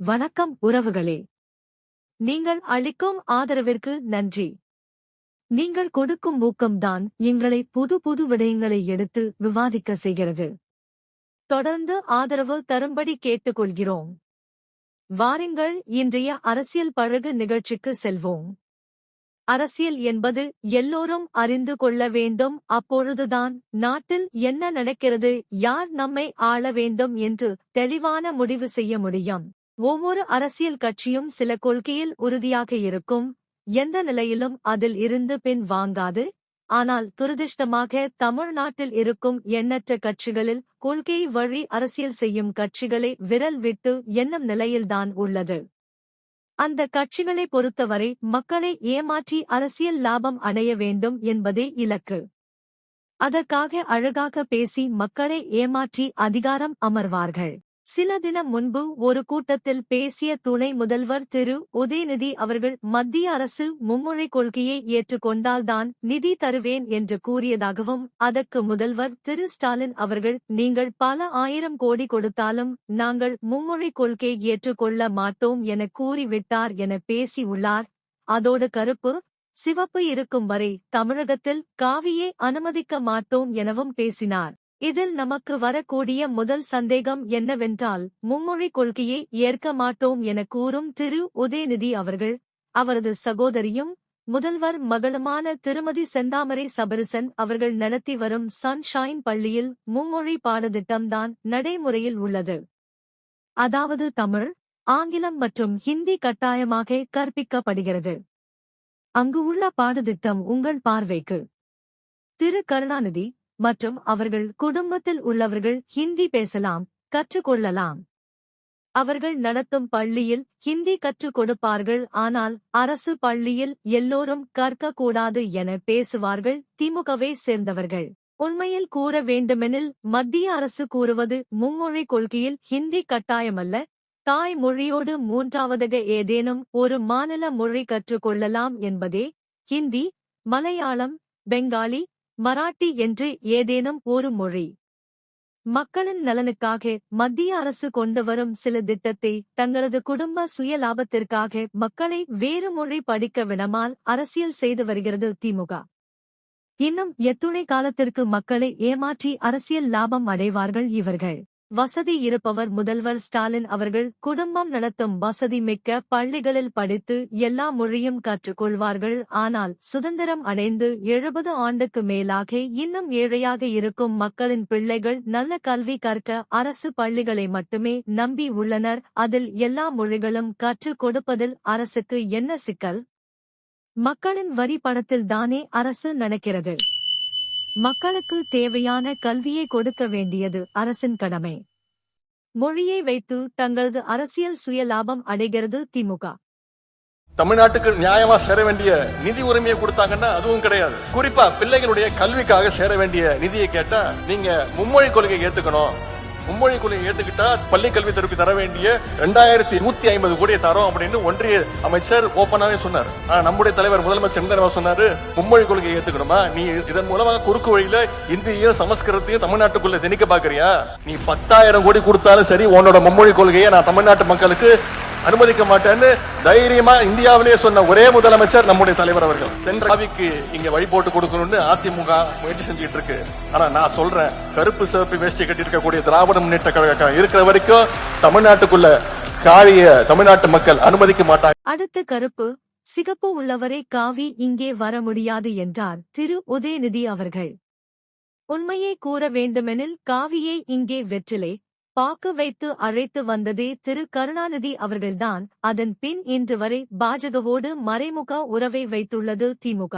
வணக்கம் உறவுகளே. நீங்கள் அளிக்கும் ஆதரவிற்கு நன்றி. நீங்கள் கொடுக்கும் ஊக்கம்தான் எங்களை புது புது விடயங்களை எடுத்து விவாதிக்க செய்கிறது. தொடர்ந்து ஆதரவு தரும்படி கேட்டுக்கொள்கிறோம். வாருங்கள் இன்றைய அரசியல் பழகு நிகழ்ச்சிக்கு செல்வோம். அரசியல் என்பது எல்லோரும் அறிந்து கொள்ள வேண்டும். அப்பொழுதுதான் நாட்டில் என்ன நடக்கிறது யார் நம்மை ஆள வேண்டும் என்று தெளிவான முடிவு செய்ய முடியும். ஒவ்வொரு அரசியல் கட்சியும் சில கொள்கையில் உறுதியாக இருக்கும். எந்த நிலையிலும் அதில் இருந்து பின் வாங்காது. ஆனால் துரதிருஷ்டமாக தமிழ்நாட்டில் இருக்கும் எண்ணற்ற கட்சிகளில் கொள்கை வழி அரசியல் செய்யும் கட்சிகளை விரல் விட்டு எண்ணும் நிலையில்தான் உள்ளது. அந்த கட்சிகளை பொறுத்தவரை மக்களை ஏமாற்றி அரசியல் லாபம் அடைய வேண்டும் என்பதே இலக்கு. அதற்காக அழகாக பேசி மக்களை ஏமாற்றி அதிகாரம் அமர்வார்கள். சில தினம் முன்பு ஒரு கூட்டத்தில் பேசிய துணை முதல்வர் திரு. உதயநிதி அவர்கள் மத்திய அரசு மும்முறை கொள்கையை ஏற்றுக்கொண்டால்தான் நிதி தருவேன் என்று கூறியதாகவும் அதற்கு முதல்வர் திரு. ஸ்டாலின் அவர்கள் நீங்கள் பல ஆயிரம் கோடி கொடுத்தாலும் நாங்கள் மும்முறை கொள்கை ஏற்றுக்கொள்ள மாட்டோம் என கூறிவிட்டார் என பேசியுள்ளார். அதோடு கருப்பு சிவப்பு இருக்கும் வரை தமிழகத்தில் காவியை அனுமதிக்க மாட்டோம் எனவும் பேசினார். இதில் நமக்கு வரக்கூடிய முதல் சந்தேகம் என்னவென்றால் மும்மொழி கொள்கையை ஏற்க மாட்டோம் என கூறும் திரு. உதயநிதி அவர்கள் அவரது சகோதரியும் முதல்வர் மகளுமான திருமதி செந்தாமரை சபரிசன் அவர்கள் நடத்தி வரும் சன்ஷைன் பள்ளியில் மும்மொழி பாடத்திட்டம்தான் நடைமுறையில் உள்ளது. அதாவது தமிழ் ஆங்கிலம் மற்றும் ஹிந்தி கட்டாயமாக கற்பிக்கப்படுகிறது. அங்கு உள்ள பாடத்திட்டம் உங்கள் பார்வைக்கு. திரு. கருணாநிதி மற்றும் அவர்கள் குடும்பத்தில் உள்ளவர்கள் ஹிந்தி பேசலாம் கற்றுக்கொள்ளலாம். அவர்கள் நடத்தும் பள்ளியில் ஹிந்தி கற்றுக் கொடுப்பார்கள் ஆனால் அரசு பள்ளியில் எல்லோரும் கற்கக்கூடாது என பேசுவார்கள் திமுகவை சேர்ந்தவர்கள். உண்மையில் கூற வேண்டுமெனில் மத்திய அரசு கூறுவது மும்மொழி கொள்கையில் ஹிந்தி கட்டாயமல்ல. தாய் மொழியோடு மூன்றாவதாக ஏதேனும் ஒரு மாநில மொழி கற்றுக்கொள்ளலாம் என்பதே ஹிந்தி மலையாளம் பெங்காலி மராட்டி என்று ஏதேனும் ஒரு மொழி. மக்களின் நலனுக்காக மத்திய அரசு கொண்டு வரும் சில திட்டத்தை தங்களது குடும்ப சுய லாபத்திற்காக மக்களை வேறு மொழி படிக்க வினமால் அரசியல் செய்து வருகிறது திமுக. இன்னும் எத்துணை காலத்திற்கு மக்களை ஏமாற்றி அரசியல் லாபம் அடைவார்கள் இவர்கள். வசதி இருப்பவர் முதல்வர் ஸ்டாலின் அவர்கள் குடும்பம் நடத்தும் வசதி மிக்க பள்ளிகளில் படித்து எல்லா மொழியும் கற்றுக்கொள்வார்கள். ஆனால் சுதந்திரம் அடைந்து எழுபது ஆண்டுக்கு மேலாக இன்னும் ஏழையாக இருக்கும் மக்களின் பிள்ளைகள் நல்ல கல்வி கற்க அரசு பள்ளிகளை மட்டுமே நம்பி உள்ளனர். அதில் எல்லா மொழிகளும் கற்றுக் கொடுப்பதில் அரசுக்கு என்ன சிக்கல்? மக்களின் வரி பணத்தில் தானே அரசு நடக்கிறது. மக்களுக்கு தேவையான கல்வியை கொடுக்க வேண்டியது அரசின் கடமை. மொழியை வைத்து தங்களது அரசியல் சுய லாபம் அடைகிறது திமுக. தமிழ்நாட்டுக்கு நியாயமா சேர வேண்டிய நிதி உரிமையை கொடுத்தாங்கன்னா அதுவும் கிடையாது. குறிப்பா பிள்ளைகளுடைய கல்விக்காக சேர வேண்டிய நிதியை கேட்டா நீங்க மும்மொழி கொள்கையை ஏத்துக்கணும். மும்மொழி கொள்கையை ஏத்துக்கிட்டா பள்ளி கல்வி தரப்பு தர வேண்டிய ரெண்டாயிரத்தி நூத்தி ஐம்பது கோடியை தரோம் அப்படின்னு ஒன்றிய அமைச்சர் ஓப்பனாவே சொன்னார். ஆனா நம்முடைய தலைவர் முதலமைச்சர் என்ன சொன்னாரு? மும்மொழி கொள்கையை ஏத்துக்கணுமா? நீ இதன் மூலமாக குறுக்கு வழியில இந்தியையும் சமஸ்கிருதத்தையும் தமிழ்நாட்டுக்குள்ள திணிக்க பாக்குறியா நீ பத்தாயிரம் கோடி கொடுத்தாலும் சரி உன்னோட மும்மொழி கொள்கையை நான் தமிழ்நாட்டு மக்களுக்கு அனுமதிக்க மாட்டேன்னு தைரியமா இந்தியாவிலேயே சொன்ன ஒரே முதலமைச்சர் நம்முடைய தலைவர் அவர்கள். சென்ற ஆவிக்கு இங்க வழி போட்டு கொடுக்கணும்னு அதிமுக முயற்சி செஞ்சுட்டு இருக்கு. ஆனா நான் சொல்றேன் கருப்பு சிவப்பு வேஷ்டி கட்டி இருக்கக்கூடிய திராவிட முன்னேற்ற கழகம் இருக்கிற வரைக்கும் தமிழ்நாட்டுக்குள்ள காவிய தமிழ்நாட்டு மக்கள் அனுமதிக்க மாட்டாங்க. அடுத்த கருப்பு சிகப்பு உள்ளவரை காவி இங்கே வர முடியாது என்றார் திரு. உதயநிதி அவர்கள். உண்மையை கூற வேண்டுமெனில் காவியை இங்கே வெற்றிலை பாக்கு வைத்து அழைத்து வந்ததே திரு கருணாநிதி அவர்கள்தான். அதன் பின் இன்று வரை பாஜகவோடு மறைமுக உறவை வைத்துள்ளது திமுக.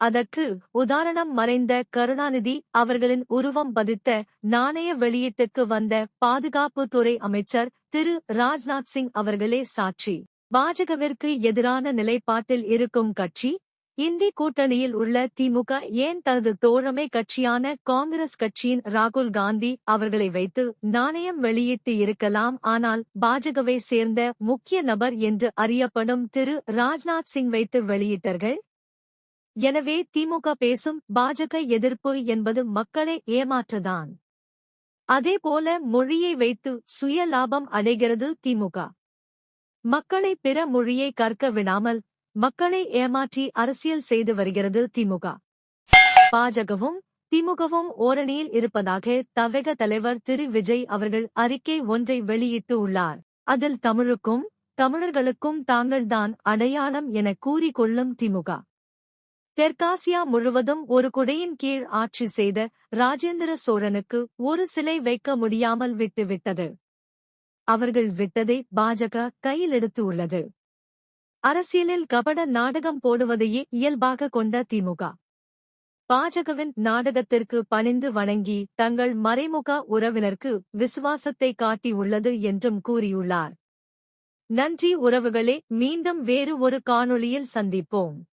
அதற்கு உதாரணம் மறைந்த கருணாநிதி அவர்களின் உருவம் பதித்த நாணய வெளியீட்டுக்கு வந்த பாதுகாப்புத்துறை அமைச்சர் திரு ராஜ்நாத் சிங் அவர்களே சாட்சி. பாஜகவிற்கு எதிரான நிலைப்பாட்டில் இருக்கும் கட்சி இந்தி கூட்டணியில் உள்ள திமுக ஏன் தனது தோழமை கட்சியான காங்கிரஸ் கட்சியின் ராகுல் காந்தி அவர்களை வைத்து நாணயம் வெளியிட்டு இருக்கலாம் ஆனால் பாஜகவை சேர்ந்த முக்கிய நபர் என்று அறியப்படும் திரு ராஜ்நாத் சிங் வைத்து வெளியிட்டார்கள். எனவே திமுக பேசும் பாஜக எதிர்ப்பு என்பது மக்களை ஏமாற்றதான். அதேபோல மொழியை வைத்து சுய லாபம் அடைகிறது திமுக. மக்களை பிற மொழியை கற்க விடாமல் மக்களை ஏமாற்றி அரசியல் செய்து வருகிறது திமுக. பாஜகவும் திமுகவும் ஓரணியில் இருப்பதாக தவக தலைவர் திரு. விஜய் அவர்கள் அறிக்கை ஒன்றை வெளியிட்டு உள்ளார். அதில் தமிழுக்கும் தமிழர்களுக்கும் தாங்கள்தான் அடையாளம் என கூறிக்கொள்ளும் திமுக. தெற்காசியா முழுவதும் ஒரு குடையின் கீழ் ஆட்சி செய்த ராஜேந்திர சோழனுக்கு ஒரு சிலை வைக்க முடியாமல் விட்டுவிட்டது. அவர்கள் விட்டதை பாஜக கையிலெடுத்து உள்ளது. அரசியலில் கபட நாடகம் போடுவதையே இயல்பாக கொண்ட திமுக. பாஜகவின் நாடகத்திற்கு பணிந்து வணங்கி தங்கள் மறைமுக உறவினருக்கு விசுவாசத்தை காட்டியுள்ளது என்றும் கூறியுள்ளார். நன்றி உறவுகளே மீண்டும் வேறு ஒரு காணொளியில் சந்திப்போம்.